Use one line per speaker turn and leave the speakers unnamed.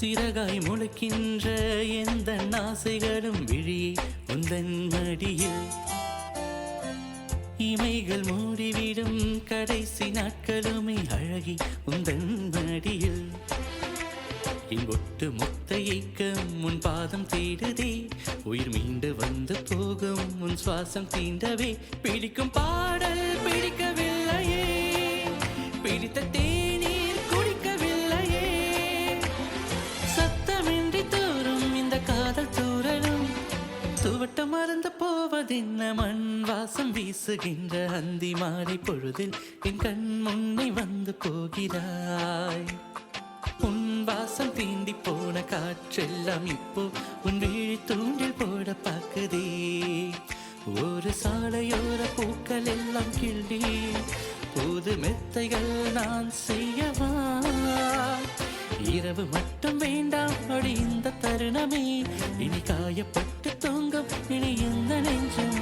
சிறகாய் முளைக்கின்ற எந்த ஆசைகளும் விழியே உந்தன் மடியில். இமைகள் மூடிவிடும் கடைசி நாட்களுமே அழகி உந்தன் மடியில். இங்கொட்டு ஒட்டு மொத்த உன் பாதம் தேடுதே. உயிர் மீண்டு வந்து போகும் உன் சுவாசம் தீண்டவே. பிடிக்கும் பாடல் பிடிக்க துவட்டம் மறந்து போவதென்ன? மண் வாசம் வீசுகின்ற அந்தி மாலை பொழுதில் என் கண் முன்னே வந்து போகிறாய். உன் வாசம் தீண்டி போன காற்றெல்லாம் இப்போ உன் விழி தூண்டில் போட பார்க்குதே. ஒரு சாலையோர பூக்கள் எல்லாம் கிள்ளி புது மெத்தைகள் நான் செய்யவா? இரவு மட்டும் வேண்டாம் அடி இந்த தருணமே. இனி காயப்பட்டு தூங்கும் இனி இந்த நெஞ்சும்